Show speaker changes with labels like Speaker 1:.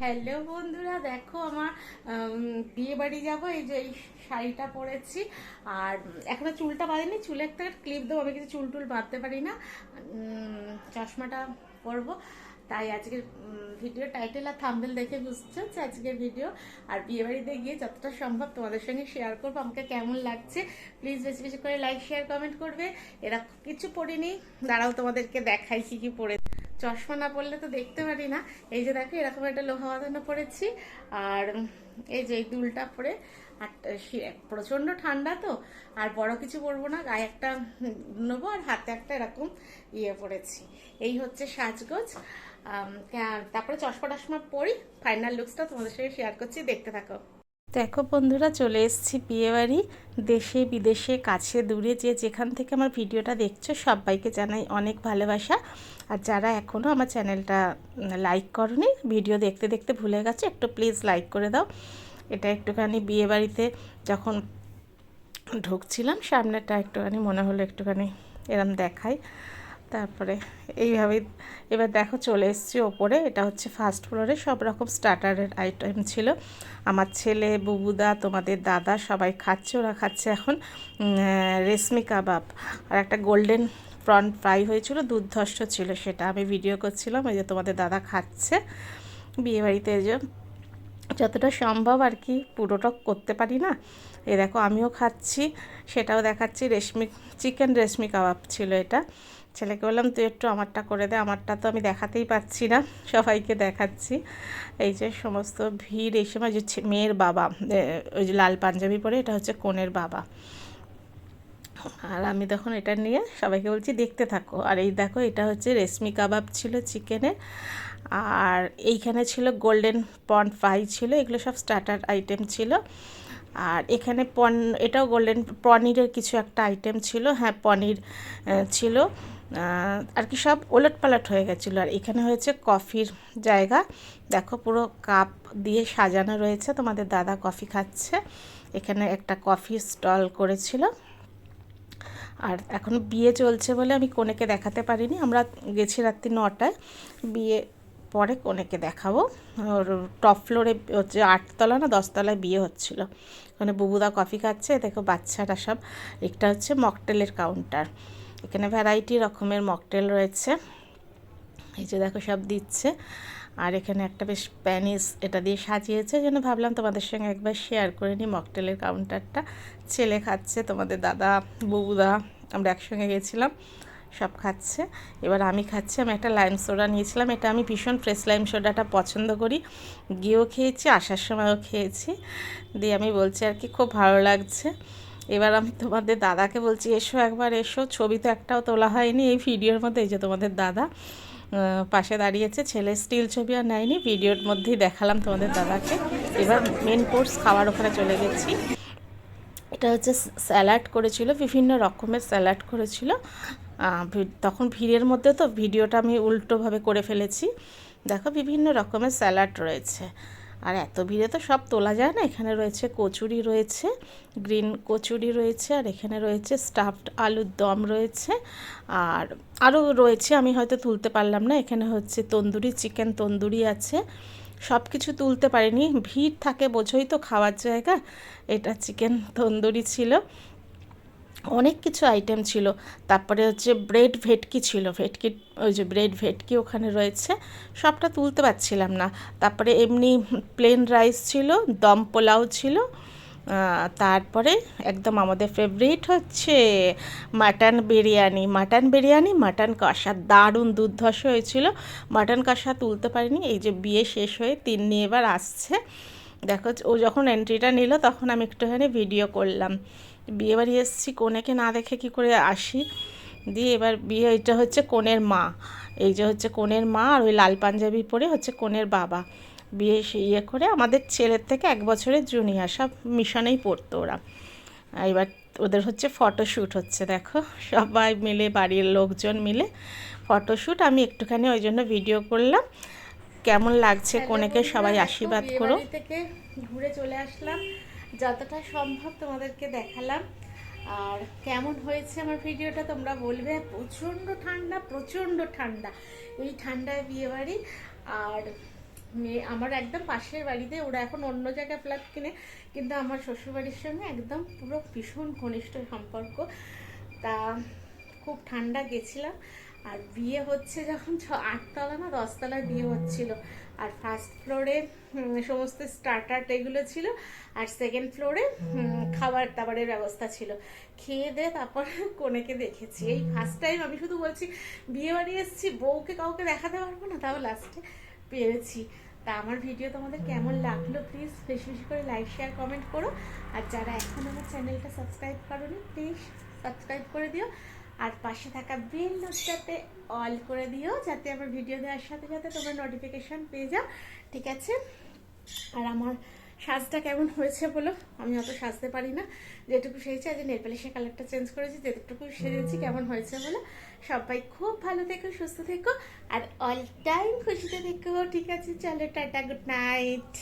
Speaker 1: Hello বন্ধুরা, দেখো আমার বিয়ে বাড়ি যাব, এই যে এই শাড়িটা পরেছি। আর এখনও চুলটা বাঁধেনি, চুলে একটা ক্লিপ দেবো, আমি কিছু চুল টুল বাঁধতে পারি না। চশমাটা পরবো। তাই আজকের ভিডিও টাইটেল আর থাম্বেল দেখে বুঝছ যে আজকের ভিডিও আর বিয়ে বাড়িতে গিয়ে যতটা সম্ভব তোমাদের সঙ্গে শেয়ার করব, আমাকে কেমন লাগছে। প্লিজ বেশি বেশি করে লাইক শেয়ার কমেন্ট করবে। এরা কিছু পড়িনি, দাঁড়াও তোমাদেরকে দেখাই কি কি পড়ে চশমা না পড়লে তো দেখতে পারি না। এই যে দেখো, এরকম একটা লোহা বাঁধানো পরেছি। আর এই যে এই দুলটা পরে আর প্রচণ্ড ঠান্ডা তো, আর বড় কিছু পরবো না। গায়ে একটা নেব আর হাতে একটা এরকম ইয়ে পরেছি। এই হচ্ছে সাজগোজ। তারপরে চশমা টশমা পরি। ফাইনাল লুকসটা তোমাদের সঙ্গে শেয়ার করছি, দেখতে থাকো। দেখো বন্ধুরা, চলে এসেছি বিয়েবাড়ি। দেশে, বিদেশে, কাছে, দূরে, যে যেখান থেকে আমার ভিডিওটা দেখছ, সবাইকে জানাই অনেক ভালোবাসা। আর যারা এখনও আমার চ্যানেলটা লাইক করনি ভিডিও দেখতে দেখতে ভুলে গেছে, একটু প্লিজ লাইক করে দাও। এটা একটুখানি বিয়েবাড়িতে যখন ঢুকছিলাম সামনেটা একটুখানি মনে হলো একটুখানি এরম দেখাই। তারপরে এইভাবেই এবার দেখো চলে এসেছি ওপরে, এটা হচ্ছে ফার্স্ট ফ্লোরে সব রকম স্টার্টারের আইটেম ছিল। আমার ছেলে, বুবুদা, তোমাদের দাদা সবাই খাচ্ছে, ওরা খাচ্ছে এখন রেশমি কাবাব। আর একটা গোল্ডেন প্রন ফ্রাই হয়েছিল দুর্ধর্ষ ছিল সেটা। আমি ভিডিও করছিলাম ওই যে তোমাদের দাদা খাচ্ছে। বিয়েবাড়িতে যে যতটা সম্ভব আর কি পুরোটা করতে পারি না। এ দেখো, আমিও খাচ্ছি, সেটাও দেখাচ্ছি। রেশমি চিকেন রেশমি কাবাব ছিল এটা। ছেলেকে বললাম, তুই একটু আমারটা করে দে, আমারটা তো আমি দেখাতেই পাচ্ছি না, সবাইকে দেখাচ্ছি। এই যে সমস্ত ভিড়, এই সময় যে মেয়ের বাবা ওই যে লাল পাঞ্জাবি পরে, এটা হচ্ছে কনের বাবা। আর আমি তখন এটা নিয়ে সবাইকে বলছি, দেখতে থাকো। আর এই দেখো, এটা হচ্ছে রেশমি কাবাব ছিল চিকেনের আর এইখানে ছিল গোল্ডেন পন ফ্রাই ছিল, এগুলো সব স্টার্টার আইটেম ছিল। আর এখানে পন, এটাও গোল্ডেন, পনিরের কিছু একটা আইটেম ছিল হ্যাঁ পনির ছিল। আর কি সব ওলট পালট হয়ে গেছিল। আর এখানে হয়েছে কফির জায়গা। দেখো, পুরো কাপ দিয়ে সাজানো রয়েছে। তোমাদের দাদা কফি খাচ্ছে। এখানে একটা কফি স্টল করেছিল। আর এখন বিয়ে চলছে বলে আমি কনেকে দেখাতে পারিনি। আমরা গেছি রাত্রি নটায়। বিয়ে পরে কনেকে দেখাবো। ওর টপ ফ্লোরে হচ্ছে আটতলা না, দশতলায় বিয়ে হচ্ছিল। ওখানে বুবুদা কফি খাচ্ছে, দেখো বাচ্চারা সব। একটা হচ্ছে মকটেলের কাউন্টার এখানে ভ্যারাইটি রকমের মকটেল রয়েছে। এই যে দেখো সব দিচ্ছে। আর এখানে একটা বেশ প্যানিস এটা দিয়ে সাজিয়েছে যেন ভাবলাম তোমাদের সঙ্গে একবার শেয়ার করে নিই মকটেলের কাউন্টারটা ছেলে খাচ্ছে, তোমাদের দাদা বউদা আমরা একসঙ্গে গেছিলাম, সব খাচ্ছে। এবার আমি খাচ্ছি, আমি একটা লাইম সোডা নিয়েছিলাম, এটা আমি ভীষণ ফ্রেশ লাইম সোডাটা পছন্দ করি। গিয়েও খেয়েছি, আসার সময়ও খেয়েছি। দিয়ে আমি বলছি আর কি, খুব ভালো লাগছে। এবার আমি তোমাদের দাদাকে বলছি, এসো একবার, এসো। ছবি তো একটাও তোলা হয়নি এই ভিডিওর মধ্যে, এই যে তোমাদের দাদা। পাশে দাঁড়িয়েছে ছেলে স্টিল ছবি আর নেয়নি, ভিডিওর মধ্যেই দেখালাম তোমাদের দাদাকে। এবার মেন কোর্স খাওয়ার ওখানে চলে গেছি। এটা হচ্ছে স্যালাড করেছিল, বিভিন্ন রকমের স্যালাড করেছিল। তখন ভিড়ের মধ্যে তো ভিডিওটা আমি উল্টোভাবে করে ফেলেছি। দেখো বিভিন্ন রকমের স্যালাড রয়েছে। আর এত ভিড়ে তো সব তোলা যায় না। এখানে রয়েছে কচুরি রয়েছে, গ্রিন কচুরি রয়েছে, আর এখানে রয়েছে স্টাফড আলুর দম রয়েছে। আর আরও রয়েছে, আমি হয়তো তুলতে পারলাম না, এখানে হচ্ছে তন্দুরি, চিকেন তন্দুরি আছে। সব কিছু তুলতে পারিনি, ভিড় থাকে বোঝোই তো খাওয়ার জায়গা। এটা চিকেন তন্দুরি ছিল। অনেক কিছু আইটেম ছিল। তারপরে হচ্ছে ব্রেড ভেটকি ছিল। ভেটকি, ওই যে ব্রেড ভেটকি ওখানে রয়েছে। সবটা তুলতে পারছিলাম না। তারপরে এমনি প্লেন রাইস ছিল, দম পোলাও ছিল। তারপরে একদম আমাদের ফেভারিট হচ্ছে mutton biryani. Mutton biryani mutton কষা। দারুণ দুর্ধর্ষ হয়েছিল। মাটন কষা তুলতে পারিনি। এই যে বিয়ে শেষ হয়ে তিন নিয়ে এবার আসছে। দেখো, ও যখন এন্ট্রিটা নিল, তখন আমি একটুখানি ভিডিও করলাম। বিয়ে বাড়ি এসেছি কনেকে না দেখে কি করে আসি? দিয়ে এবার বিয়ে, এটা হচ্ছে কনের মা। এই যে হচ্ছে কনের মা আর ওই লাল পাঞ্জাবি পরে হচ্ছে কনের বাবা। বিয়ে ইয়ে করে আমাদের ছেলের থেকে এক বছরের জুনিয়র সব মিশনেই পড়তো ওরা। এবার ওদের হচ্ছে ফটোশ্যুট হচ্ছে, দেখো। সবাই মিলে, বাড়ির লোকজন মিলে ফটোশ্যুট আমি একটুখানি ওই জন্য ভিডিও করলাম। কেমন লাগছে কোনেকে সবাই আশীর্বাদ করো। থেকে ঘুরে চলে আসলাম। যতটা সম্ভব তোমাদেরকে দেখালাম। আর কেমন হয়েছে আমার ভিডিওটা তোমরা বলবে। প্রচণ্ড ঠান্ডা প্রচণ্ড ঠান্ডা। এই ঠান্ডায় বিয়ে বাড়ি আর মেয়ে আমার একদম পাশের বাড়িতে ওরা এখন অন্য জায়গায় ফ্ল্যাট কিনে কিন্তু আমার শ্বশুরবাড়ির সঙ্গে একদম পুরো ভীষণ ঘনিষ্ঠ সম্পর্ক। তা খুব ঠান্ডা গেছিলাম। আর বিয়ে হচ্ছে যখন ছ, আটতলা না দশতলায় বিয়ে হচ্ছিল। আর ফার্স্ট ফ্লোরে সমস্ত স্টার্টার এগুলো ছিল। আর সেকেন্ড ফ্লোরে খাবার দাবারের ব্যবস্থা ছিল। খেয়ে দিয়ে তারপর কনেকে দেখেছি। এই ফার্স্ট টাইম আমি শুধু বলছি, বিয়ে বাড়ি এসেছি, বউকে কাউকে দেখাতে পারব না, তাও লাস্টে পেরেছি। তা আমার ভিডিও তোমাদের কেমন লাগল প্লিজ বেশি বেশি করে লাইক শেয়ার কমেন্ট করো। আর যারা এখন আমার চ্যানেলটা সাবস্ক্রাইব করোনি প্লিজ সাবস্ক্রাইব করে দিও। আর পাশে থাকা বেল নোটটাতে অল করে দিও, যাতে আমার ভিডিও দেওয়ার সাথে সাথে তোমরা নোটিফিকেশন পেয়ে যাও, ঠিক আছে? আর আমার সাজটা কেমন হয়েছে বলো? আমি অত সাজতে পারি না। যেটুকু সেরেছি আজ নেল পালিশের কালারটা চেঞ্জ করেছি যেটুকু সেরেছি কেমন হয়েছে বলো? সবাই খুব ভালো থেকো, সুস্থ থেকো, আর অল টাইম খুশিতে থেকো, ঠিক আছে? চলো, টাটা গুড নাইট